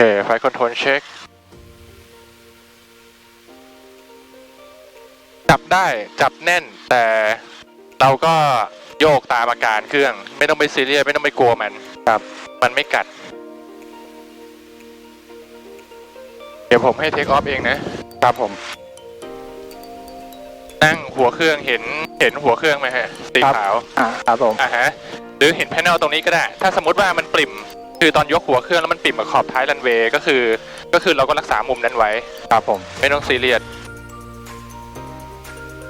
เค ไฟคอนโทรลเช็ค จับได้จับแน่น แต่เราก็โยกตามอาการเครื่อง ไม่ต้องไปซีเรียสไม่ต้องไปกลัวมันครับ มันไม่กัด เดี๋ยวผมให้เทคออฟเองนะครับผม นั่งหัวเครื่องเห็นเห็นหัวเครื่องไหมฮะสีครับ ขาวอ่าครับผม อ่าฮะหรือเห็นแผนลตรงนี้ก็ได้ ถ้าสมมติว่ามันปริ่ม คือตอนยกหัวเครื่องแล้วมันปริ่มกับขอบท้ายรันเวย์ก็คือ ก็คือเราก็รักษามุมนั้นไว้ครับผมไม่ต้องซีเรียส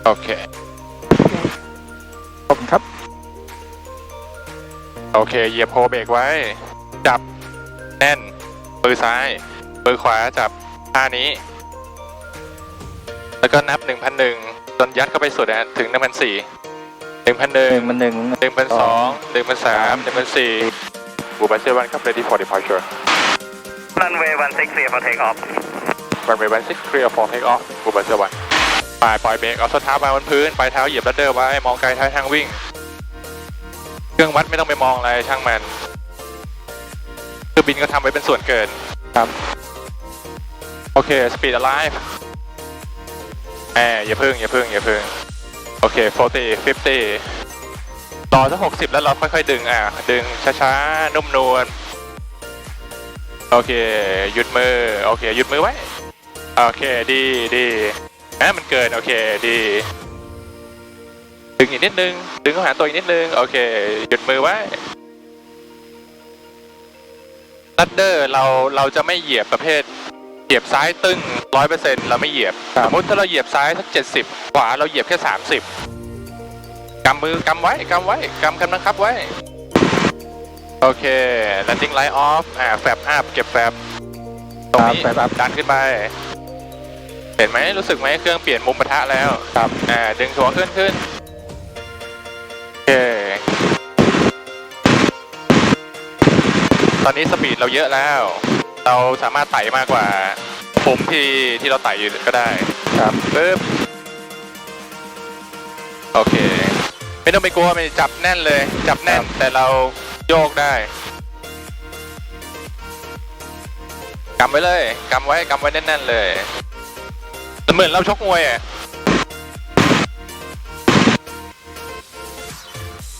โอเคผมครับ โอเคเหยียบโพเบรกไว้ จับแน่นมือซ้ายมือขวาจับท่านี้ แล้วก็นับ1,001จนยัดเข้าไปสุดนะถึง1,004หนึ่ง1,001มันหนึ่ง1,002 1,003 1,004บูบัสเซอร์วัน ครับ ready for departure Runway 16 clear for take off. runway 16 clear for take off บูบัสเซอร์วันปลายปล่อยเบรกเอาส้นเท้าวางบนพื้นปลายเท้าเหยียบลัดเดอร์ไว้มองไกลท้ายทางวิ่ง เครื่องวัดไม่ต้องไปมองอะไรช่างมันคือบินก็ทำไว้เป็นส่วนเกินครับโอเค speed alive แหมอย่าพึ่งอย่าพึ่งอย่าพึ่งโอเค40 50 ต่อสัก60แล้วเราค่อยๆดึงอะดึงช้าๆนุ่มนวลโอเคหยุดมือโอเคหยุดมือไว้โอเคดีดีแหมมันเกินโอเคดี ดึงอีกนิดนึง ดึงเข้าหาตัวอีกนิดนึงโอเคหยุดมือไว้ลัดเดอร์เราเราจะไม่เหยียบประเภทเหยียบซ้ายตึ้งร้อยเปอร์เซ็นต์เราไม่เหยียบสมมติถ้าเราเหยียบซ้ายสักเจ็ดสิบขวาเราเหยียบแค่สามสิบ กำมือกำไว้กำไว้กำกันบังคับไว้ โอเค landing light off อ่าแฟบอัพเก็บแฟบตรงนี้ครับแฟบอัพดันขึ้นไป เห็นไหมรู้สึกไหมเครื่องเปลี่ยนมุมปะทะแล้วครับ อ่าดึงหัวขึ้นขึ้นโอเค ตอนนี้สปีดเราเยอะแล้ว เราสามารถไต่มากกว่าปุ่มที่ที่เราไต่อยู่ก็ได้ ครับปึ๊บ โอเค ไม่ต้องไปกลัวไม่จับแน่นเลย จับแน่นแต่เราโยกได้กำไว้เลยกำไว้กำไว้แน่นๆเลยเหมือนเราชกมวยอะ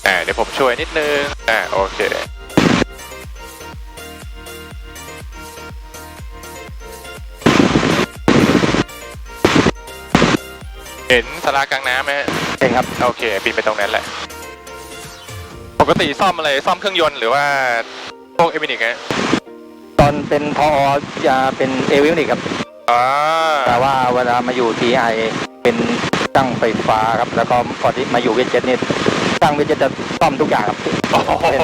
อ่าเดี๋ยวผมช่วยนิดนึงอ่าโอเคเห็นสารากลางน้ำไหมฮะ เองครับ โอเคบินไปตรงนั้นแหละ ปกติซ่อมอะไรซ่อมเครื่องยนต์หรือว่าพวกเอมินิกฮะตอนเป็นพอจะเป็นเอวิวนิกครับ อ่าแต่ว่าเวลามาอยู่ทีไอเป็นช่างไฟฟ้าครับ แล้วก็พอที่มาอยู่เวจเจ็ตนี่ช่างเวจเจ็ตจะซ่อมทุกอย่างครับโอ้โหเป็น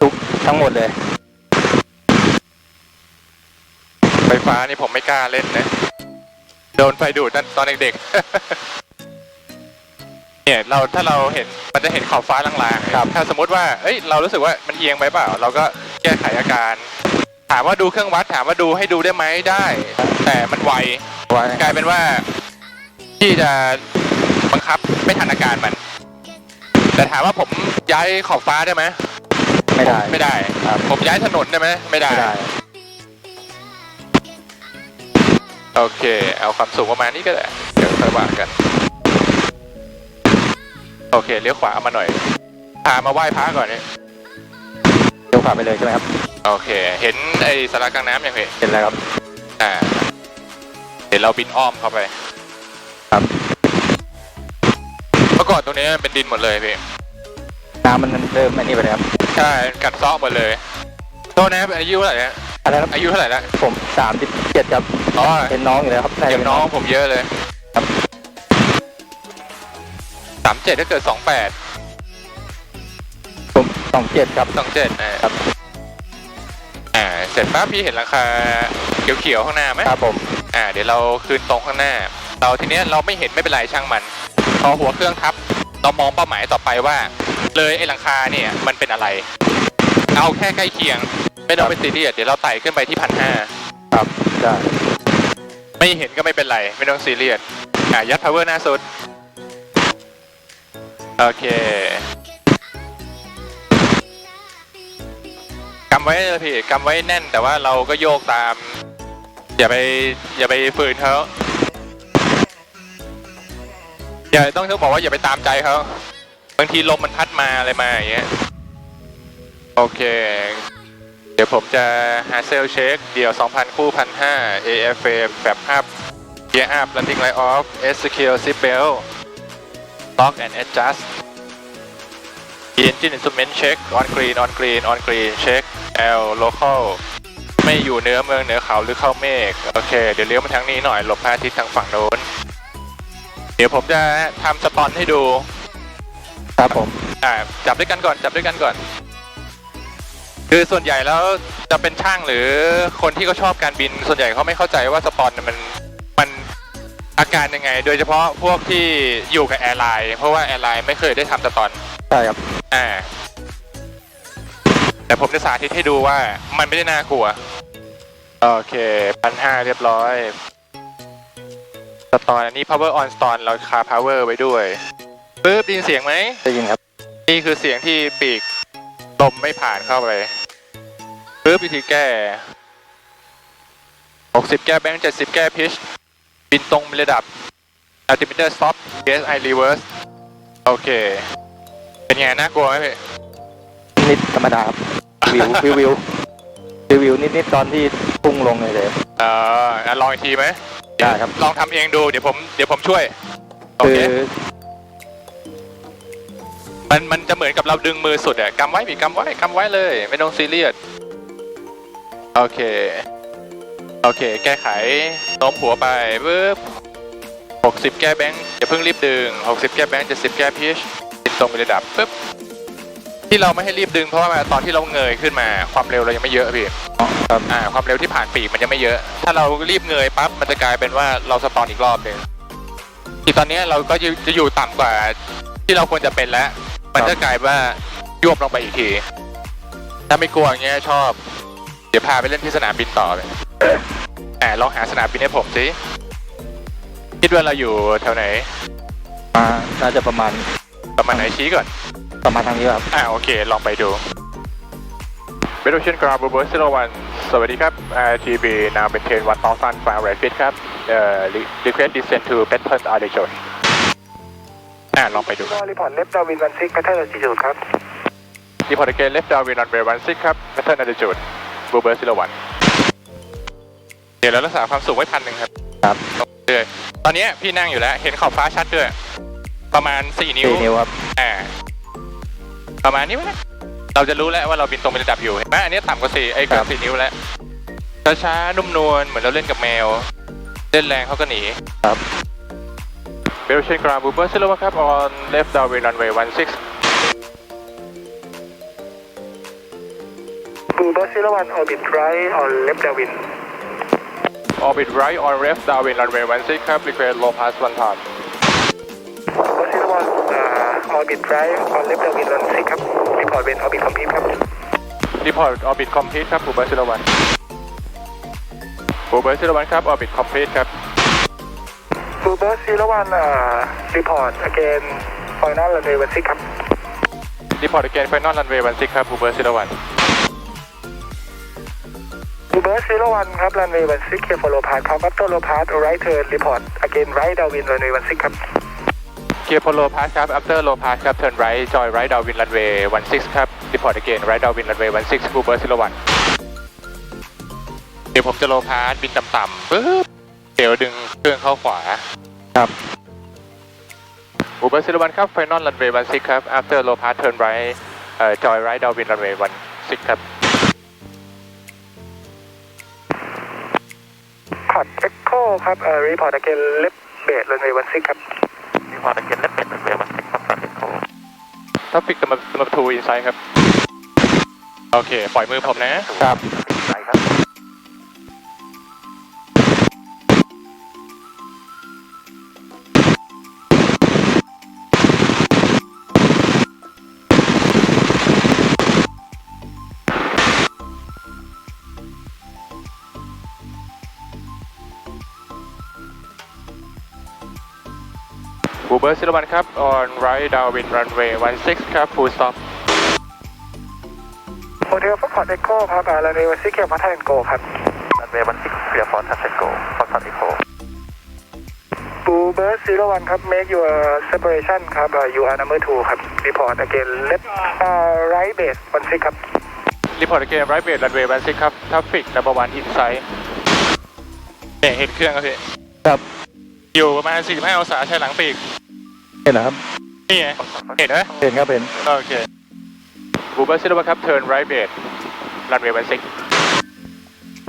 ทุกทั้งหมดเลย ไฟฟ้านี่ผมไม่กล้าเล่นนะ โดนไฟดูดนั่นตอนเด็กๆ เนี่ยเราถ้าเราเห็นมันจะเห็นขอบฟ้าลางๆครับถ้าสมมติว่าเอ้ยเรารู้สึกว่ามันเอียงไปเปล่า เราก็แก้ไขอาการ ถามว่าดูเครื่องวัดถามว่าดูให้ดูได้ไหมได้ แต่มันไวไว้กลายเป็นว่า ที่จะบังคับไม่ทันอาการมัน แต่ถามว่าผมย้ายขอบฟ้าได้ไหมไม่ได้ไม่ได้ ครับผมย้ายถนนได้ไหมไม่ได้ ไม่ได้ โอเค เอาความสูงประมาณนี้ก็ได้ เดี๋ยวค่อยว่ากัน โอเคเลี้ยวขวามาหน่อยพามาไหว้พระก่อนเนี่ยเดี๋ยวผ่านไปเลยใช่ไหมครับ โอเค เห็นไอ้สารากลางน้ำยังเห็นเห็นแล้วครับ อ่า เดี๋ยวเราบินอ้อมเข้าไป ครับ เมื่อก่อนตรงนี้มันเป็นดินหมดเลยพี่ น้ำมันเริ่มอันนี้ไปเลยครับ ใช่ กัดเซาะหมดเลย โทษนะครับอายุเท่าไหร่นะอะไรครับอายุเท่าไหร่แล้วผมสามสิบเจ็ดครับ อ๋อ เป็นน้องอยู่แล้วครับาจะเด็กป็น้องผมเยอะเลย ครับ สามเจ็ดถ้าเกิดสองแปดผมสองเจ็ดครับสองเจ็ดอ่าครับอ่าเสร็จปั๊บพี่เห็นราคาเขียวๆข้างหน้าไหมครับผมอ่าเดี๋ยวเราคืนตรงข้างหน้า เราทีเนี้ยเราไม่เห็นไม่เป็นไรช่างมันพอหัวเครื่องทับ เรามองเป้าหมายต่อไปว่า เลยไอ้หลังคาเนี่ยมันเป็นอะไร เอาแค่ใกล้เคียง ไม่ต้องไปซีเรียสเดี๋ยวเราไต่ขึ้นไปที่พันห้าครับได้ไม่เห็นก็ไม่เป็นไร ไม่ต้องซีเรียสอ่ายัด power หน้าสุด โอเคกำไว้เลยพี่กำไว้แน่นแต่ว่าเราก็โยกตาม อย่าไปอย่าไปฝืนเขาอย่าต้องต้องบอกว่าอย่าไปตามใจเขาบางทีลมมันพัดมาอะไรมาอย่างเงี้ยโอเค เดี๋ยวผมจะหาเซลเช็ค เดี่ยว 2,000 คู่ 1,500 AFA แบบอัพ Gear up landing light off execute seat belt lock and adjust The engine instrument check on green on green on green check L local ไม่อยู่เหนือเมืองเหนือเขาหรือเข้าเมฆโอเค เดี๋ยวเลี้ยวมาทางนี้หน่อยหลบพระอาทิตย์ทางฝั่งโน้น เดี๋ยวผมจะทำสปอนให้ดู ครับผมอ่าจับด้วยกันก่อนจับด้วยกันก่อน คือส่วนใหญ่แล้วจะเป็นช่างหรือคนที่เขาชอบการบิน ส่วนใหญ่เขาไม่เข้าใจว่าสปอนเนี่ยมันมัน อาการยังไง โดยเฉพาะพวกที่อยู่กับแอร์ไลน์เพราะว่าแอร์ไลน์ไม่เคยได้ทำสปอนใช่ครับอ่าแต่ผมจะสาธิตให้ดูว่ามันไม่ได้น่ากลัว โอเคพันห้าเรียบร้อย สตอนอันนี้ power on สตอนเราคา power ไว้ด้วยปึ๊บได้ยินเสียงไหม ได้ยินครับ นี่คือเสียงที่ปีกลมไม่ผ่านเข้าไปปึ๊บวิธีแก้ 60 แก้แบงค์70 แก้พิช บินตรงมีระดับ altimeter stop PSI reverse โอเค เป็นไงน่ากลัวไหมพี่นิดธรรมดาครับวิววิววิววิววิวนิดนิดตอนที่พุ่งลงเลยเลยเอ่ออะลองอีกทีไหมได้ครับ ลองทำเองดู เดี๋ยวผมเดี๋ยวผมช่วย โอคืเค อมันมันจะเหมือนกับเราดึงมือสุดอะกำไว้พี่กำไว้กำไว้เลย ไม่ต้องซีเรียส โอเค โอเค แก้ไขโน้มหัวไปปึ๊บ60แก้แบงค์อย่าเพิ่งรีบดึง60แก้แบงค์70แก้พีชติดตรงไประดับปึ๊บที่เราไม่ให้รีบดึงเพราะว่าตอนที่เราเงยขึ้นมาความเร็วเรายังไม่เยอะพี่ครับอ่าความเร็วที่ผ่านปีกมันยังไม่เยอะ ถ้าเรารีบเงยปั๊บมันจะกลายเป็นว่าเราสตอนอีกรอบหนึ่งทีตอนนี้เราก็จะจะอยู่ต่ำกว่าที่เราควรจะเป็นแล้ว มันจะกลายว่ายวบลงไปอีกทีถ้าไม่กลัวอย่างเงี้ยชอบ เดี๋ยวพาไปเล่นที่สนามบินต่อเลย อ่าลองหาสนามบินให้ผมสิคิดว่าเราอยู่แถวไหน มาน่าจะประมาณประมาณไหนชี้ก่อน ประมาณทางนี้ครับ อ่าโอเค ลองไปดูเบโดเชนกราบเบอร์ซิโลวันสวัสดีครับ RTB now maintain 1,500 feet ครับเอ่อ request descent to Patton altitude อ่าลองไปดูก็รีพอร์ตเล็บดาวินวันซิกแพทเทิร์นจิจูดครับรีพอร์ตเกน left downwind runway 16ครับ Patton altitude บูเบอร์ซิโลวันเดี๋ยวเรารักษาความสูงไว้พันหนึ่งครับครับเรื่อยตอนเนี้ยพี่นั่งอยู่แล้วเห็นขอบฟ้าชัดด้วย ประมาณ 4 นิ้วสี่นิ้วครับอ่าประมาณนี้ไหมนะเราจะรู้แล้วว่าเราบินตรงไประดับอยู่เห็นไหมอันนี้ต่ำกว่าสี่ไอ้เกือบสี่นิ้วแล้วช้าๆนุ่มนวลเหมือนเราเล่นกับแมว เล่นแรงเขาก็หนีครับเบลเชนกราบูเบอร์ซิลวาครับ on left downwind runway 16บูเบอร์ซิลวั orbit right on left Darwin runway 16 curve request low pass one time Ocean One uh, orbit right on left Darwin 16ครับ report when orbit complete ครับ report orbit complete ครับ Uber 0 1 Uber 0 1ครับ orbit complete ครับ Uber 0 1 report again final runway 16ครับ report again final runway 16ครับ Uber 0 1 Reverse zero one ครับ runway one six clear for low pass come after low pass right turn report again right downwind runway one six ครับเกียร์พโลพาสครับ after โลพาสครับ turn right joy right downwind runway one six ครับ report again right downwind runway one six blue bird zero one เดี๋ยวผมจะโลพาสบินต่ำๆปึ๊บเดี๋ยวดึงเครื่องเข้าขวา ครับอูเบอร์ซิลวันครับไฟนอลรันเวย์วันซิกครับ after โลพาส turn right จอยไรท์ดาวินรันเวย์วันซิกครับ คอร์ดเอ็กโคครับเอ่อรีพอร์ตอเกนเลฟเบดรันเวย์วันซิกครับรีพอร์ตอเกนเลฟเบดรันเวย์วันซิกครับคอร์ดเอ็กโค traffic ตำตำทู inside ครับ โอเค ปล่อยมือผมนะครับใช่ครับ Uber 01ครับ on right downwind runway 16 ครับ full stop โมเดลฟอร์คอร์ดเอ็กโคครับรันเวย์วันซิกเคียวพัทแอนโกครับรันเวย์วันซิกเคียวพัทแอนโกฟอร์คอร์ดเอ็กโคบูเบิร์ดซีโร่วันครับ make your separation ครับ you are number two ครับ report again left right base วันซิกครับรีพอร์ตเกมไรเบดรันเวย์บันซิกครับทัฟฟิกนับวันอินไซด์เนี่ยเห็นเครื่องครับพี่ครับอยู่ประมาณ45องศาใช้หลังปีก เห็นเหรอครับนี่ไงเห็นไหมเห็นครับเห็นโอเคบูเบอร์ซิลวาครับเทิร์นไรเบดรันเวย์บันซิก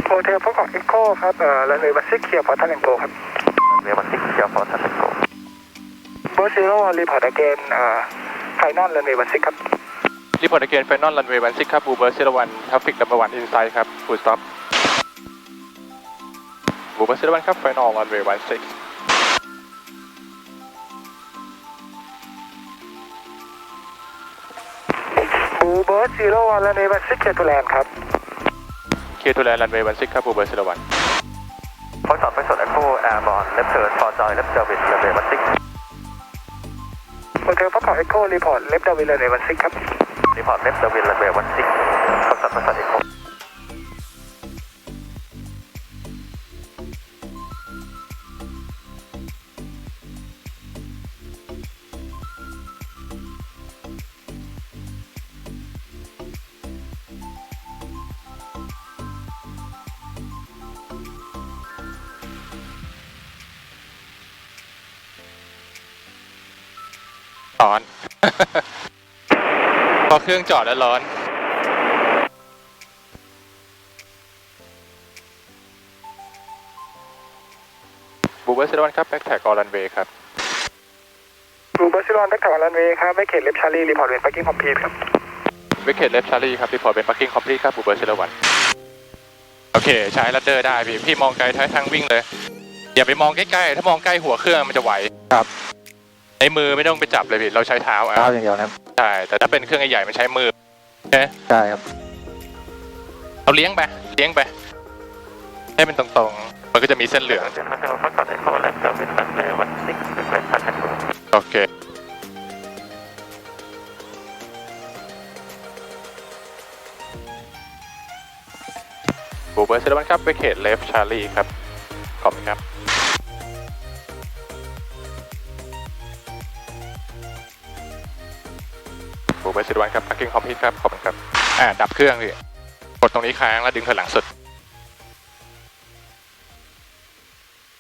โฮเทลฟอร์คอร์ดเอ็กโคครับรันเวย์วันซิกเคียวพัทแอนโกครับรันเวย์วันซิกเคียวพัทแอนโกเบอร์ซีโร่วัน report again ไฟนอลรันเวย์วันซิกครับรีพอร์ตเกมไฟนอลรันเวย์บันซิกครับบูเบอร์ซิลวันทัฟฟิกนับวันอินไซด์ครับฟูลสต็อปบูเบอร์ซิลวันครับไฟนอลรันเวย์บันซิก บูเบิร์ดซีโร่วันรันเวย์วันซิกเคียวทูแลนด์ครับเคทูแลนรันเวย์บันซิกครับบูเบอร์ซิลวันพอยสอดพอยสอดเอ็กโคแอร์บอลเลฟเทิร์นฟอร์จอยเลฟเดวิดรันเวย์วันซิกโฮเทลฟอร์คอร์ดเอ็กโครีพอร์ตเลฟเดวิดรันเวย์วันซิกครับรีพอร์ตเลฟเดวิดรันเวย์วันซิก ร้อน พอเครื่องจอดแล้วร้อนบูเบอร์ซิลวันครับแบ็กแท็กออรันเวย์ครับบูเบิร์ดซีโร่วันแบ็กแถวรันเวย์ครับไม่เขตเลฟชารีรีพอร์ตเวนปาร์กิ้งคอมพลีทครับวิกเกตเลฟชารีครับรีพอร์ตเป็นปักกิ้งคอมพลีทครับบูเบอร์ซิลวันโอเค ใช้ลัดเดอร์ได้พี่พี่มองไกลท้ายทางวิ่งเลย อย่าไปมองใกล้ๆ ถ้ามองใกล้หัวเครื่องมันจะไหวครับ ในมือไม่ต้องไปจับเลยพี่เราใช้เท้าเท้าอะอย่างเดียวนะครับใช่แต่ถ้าเป็นเครื่องใหญ่ๆมันใช้มือใช่ครับเอาเลี้ยงไปเลี้ยงไปให้เป็นตรงๆ มันก็จะมีเส้นเหลืองโอเคบูเบอร์เซเลวันครับไปเขตเลฟชาร์ลีครับ ขอบคุณครับ บูเบอร์เซเลวันครับ parking complete ครับ ขอบคุณครับ อ่า ดับเครื่องพี่กดตรงนี้ค้างแล้วดึงถอยหลังสุด